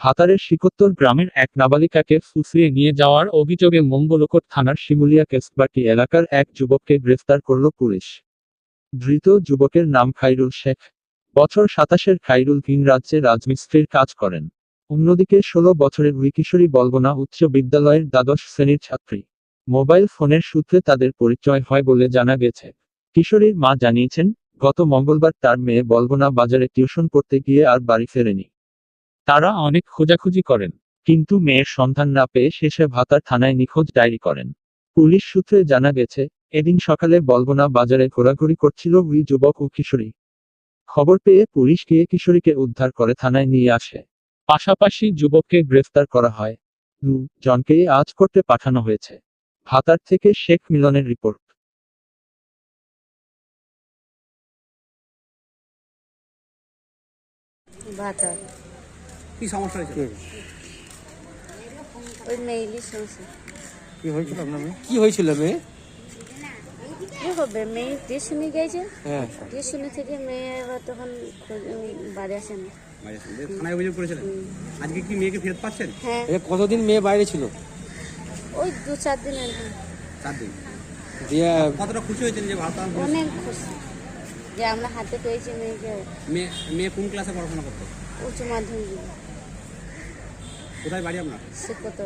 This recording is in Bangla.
ভাতারের শিকোত্তর গ্রামের এক নাবালিকাকে ফুসিয়ে নিয়ে যাওয়ার অভিযোগে মঙ্গলকোট থানার শিমুলিয়া কেসবাটি এলাকার এক যুবককে গ্রেফতার করল পুলিশ। ধৃত যুবকের নাম খাইরুল শেখ। বছর সাতাশের খাইরুল ভিন রাজ্যে রাজমিস্ত্রির কাজ করেন। অন্যদিকে ষোলো বছরের ওই কিশোরী বলবনা উচ্চ বিদ্যালয়ের দ্বাদশ শ্রেণির ছাত্রী। মোবাইল ফোনের সূত্রে তাদের পরিচয় হয় বলে জানা গেছে। কিশোরীর মা জানিয়েছেন, গত মঙ্গলবার তার মেয়ে বলবনা বাজারে টিউশন করতে গিয়ে আর বাড়ি ফেরেনি। তারা অনেক খোঁজাখুঁজি করেন, কিন্তু মেয়ের সন্ধান না পেয়ে শেষে ভাতার থানায় নিখোঁজ ডায়েরি করেন। পুলিশ সূত্রে জানা গেছে, এদিন সকালে বলবনা বাজারে ঘোরাঘুরি করছিল ওই যুবক ও কিশোরী। খবর পেয়ে পুলিশ গিয়ে কিশোরীকে উদ্ধার করে থানায় নিয়ে আসে। পাশাপাশি যুবককে গ্রেফতার করা হয়। জনকে আজ করতে পাঠানো হয়েছে। ভাতার থেকে শেখ মিলনের রিপোর্ট। ভাতার। কি সমস্যা হয়েছিল? ওই সমস্যা কি হয়েছিল আপনার মেয়ে? কি হয়েছিল মেয়ে? কি হবে? মেয়ে টিউশনি গেছে হ্যাঁ। টিউশনি থেকে মেয়ে এবার তখন বাড়ি আসে না বাইরে ছিলেন। দিয়ে থানায় অভিযোগ করেছিলেন? আজকে কি মেয়েকে ফেরত পাচ্ছেন? হ্যাঁ। কতদিন মেয়ে বাইরে ছিল? ওই দু চার দিন আগে। চার দিন। দিয়ে কতটা খুশি হয়েছেন যে ভারত অনেক খুশি। যে আমরা হাতে পেয়েছি মেয়েকে। মেয়ে মেয়ে কোন ক্লাসে পড়াশোনা করতো? উচ্চ মাধ্যমিক। কোথায় বাড়ি আপনার? শিক্ষত